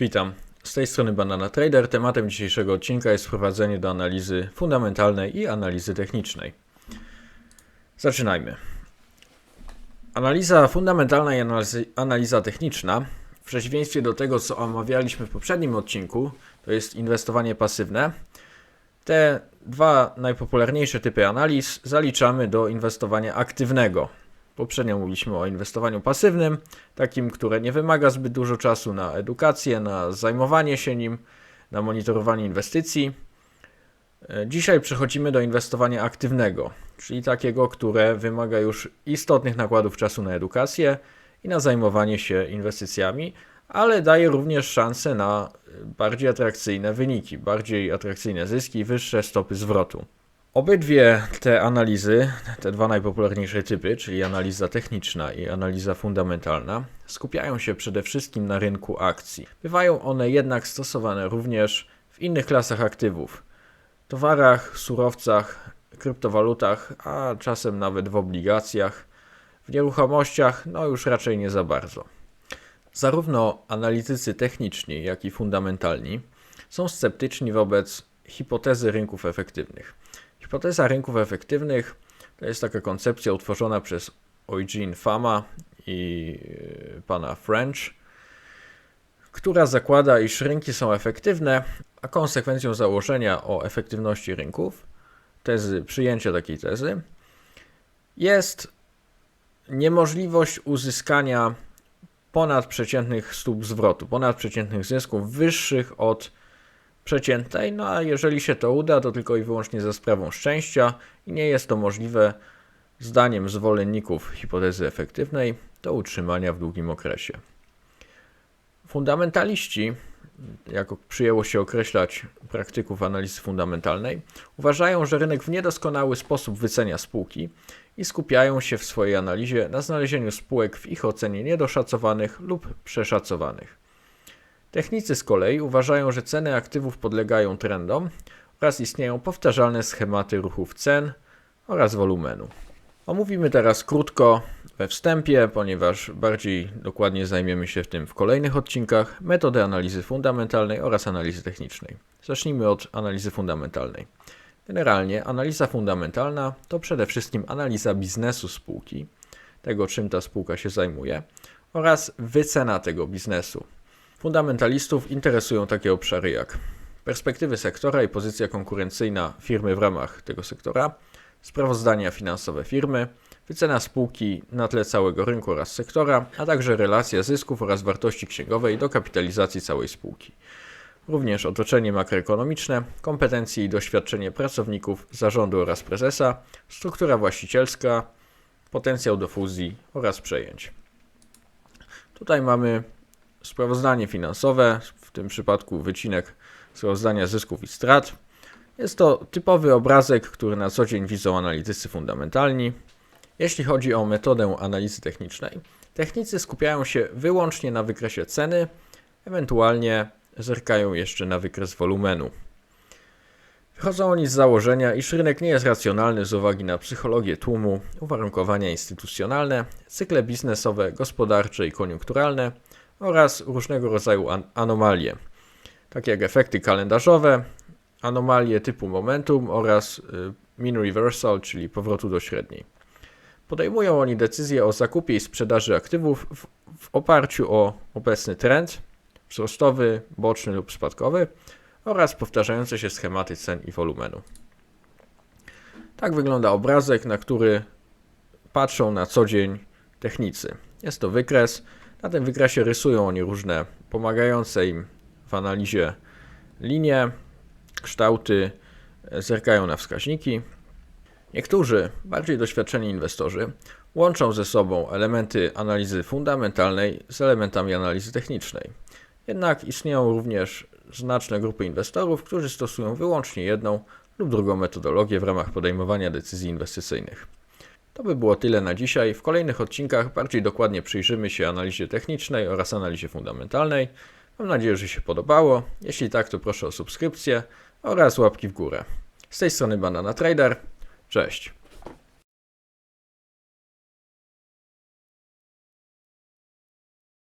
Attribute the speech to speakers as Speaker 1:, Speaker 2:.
Speaker 1: Witam. Z tej strony Banana Trader. Tematem dzisiejszego odcinka jest wprowadzenie do analizy fundamentalnej i analizy technicznej. Zaczynajmy. Analiza fundamentalna i analiza techniczna, w przeciwieństwie do tego, co omawialiśmy w poprzednim odcinku, to jest inwestowanie pasywne. Te dwa najpopularniejsze typy analiz zaliczamy do inwestowania aktywnego. Poprzednio mówiliśmy o inwestowaniu pasywnym, takim, które nie wymaga zbyt dużo czasu na edukację, na zajmowanie się nim, na monitorowanie inwestycji. E, Dzisiaj przechodzimy do inwestowania aktywnego, czyli takiego, które wymaga już istotnych nakładów czasu na edukację i na zajmowanie się inwestycjami, ale daje również szansę na bardziej atrakcyjne wyniki, bardziej atrakcyjne zyski wyższe stopy zwrotu. Obydwie te analizy, te dwa najpopularniejsze typy, czyli analiza techniczna i analiza fundamentalna, skupiają się przede wszystkim na rynku akcji. Bywają one jednak stosowane również w innych klasach aktywów towarach, surowcach, kryptowalutach, a czasem nawet w obligacjach, w nieruchomościach, no już raczej nie za bardzo. Zarówno analitycy techniczni, jak i fundamentalni są sceptyczni wobec hipotezy rynków efektywnych. Hipoteza rynków efektywnych. To jest taka koncepcja utworzona przez Eugene Fama i e, pana French, która zakłada, iż rynki są efektywne, a konsekwencją założenia o efektywności rynków, tezy, przyjęcia takiej tezy, jest niemożliwość uzyskania ponadprzeciętnych stóp zwrotu, ponadprzeciętnych zysków wyższych od przeciętnej, no a jeżeli się to uda, to tylko i wyłącznie za sprawą szczęścia i nie jest to możliwe zdaniem zwolenników hipotezy efektywnej do utrzymania w długim okresie. Fundamentaliści, jak przyjęło się określać praktyków analizy fundamentalnej, uważają, że rynek w niedoskonały sposób wycenia spółki i skupiają się w swojej analizie na znalezieniu spółek w ich ocenie niedoszacowanych lub przeszacowanych. Technicy z kolei uważają, że ceny aktywów podlegają trendom oraz istnieją powtarzalne schematy ruchów cen oraz wolumenu. Omówimy teraz krótko we wstępie, ponieważ bardziej dokładnie zajmiemy się tym w kolejnych odcinkach, metody analizy fundamentalnej oraz analizy technicznej. Zacznijmy od analizy fundamentalnej. Generalnie analiza fundamentalna to przede wszystkim analiza biznesu spółki, tego czym ta spółka się zajmuje oraz wycena tego biznesu. Fundamentalistów interesują takie obszary jak perspektywy sektora i pozycja konkurencyjna firmy w ramach tego sektora, sprawozdania finansowe firmy, wycena spółki na tle całego rynku oraz sektora, a także relacja zysków oraz wartości księgowej do kapitalizacji całej spółki. Również otoczenie makroekonomiczne, kompetencje i doświadczenie pracowników, zarządu oraz prezesa, struktura właścicielska, potencjał do fuzji oraz przejęć. Tutaj mamy sprawozdanie finansowe, w tym przypadku wycinek sprawozdania zysków i strat. Jest to typowy obrazek, który na co dzień widzą analitycy fundamentalni. Jeśli chodzi o metodę analizy technicznej, technicy skupiają się wyłącznie na wykresie ceny, ewentualnie zerkają jeszcze na wykres wolumenu. Wychodzą oni z założenia, iż rynek nie jest racjonalny z uwagi na psychologię tłumu, uwarunkowania instytucjonalne, cykle biznesowe, gospodarcze i koniunkturalne oraz różnego rodzaju an anomalie, takie jak efekty kalendarzowe, anomalie typu momentum oraz y, mean reversal, czyli powrotu do średniej. Podejmują oni decyzje o zakupie i sprzedaży aktywów w, w oparciu o obecny trend wzrostowy, boczny lub spadkowy oraz powtarzające się schematy cen i wolumenu. Tak wygląda obrazek, na który patrzą na co dzień technicy. Jest to wykres. Na tym wykresie rysują oni różne pomagające im w analizie linie, kształty, zerkają na wskaźniki. Niektórzy, bardziej doświadczeni inwestorzy, łączą ze sobą elementy analizy fundamentalnej z elementami analizy technicznej. Jednak istnieją również znaczne grupy inwestorów, którzy stosują wyłącznie jedną lub drugą metodologię w ramach podejmowania decyzji inwestycyjnych. To by było tyle na dzisiaj. W kolejnych odcinkach bardziej dokładnie przyjrzymy się analizie technicznej oraz analizie fundamentalnej. Mam nadzieję, że się podobało. Jeśli tak, to proszę o subskrypcję oraz łapki w górę. Z tej strony Banana Trader. Cześć.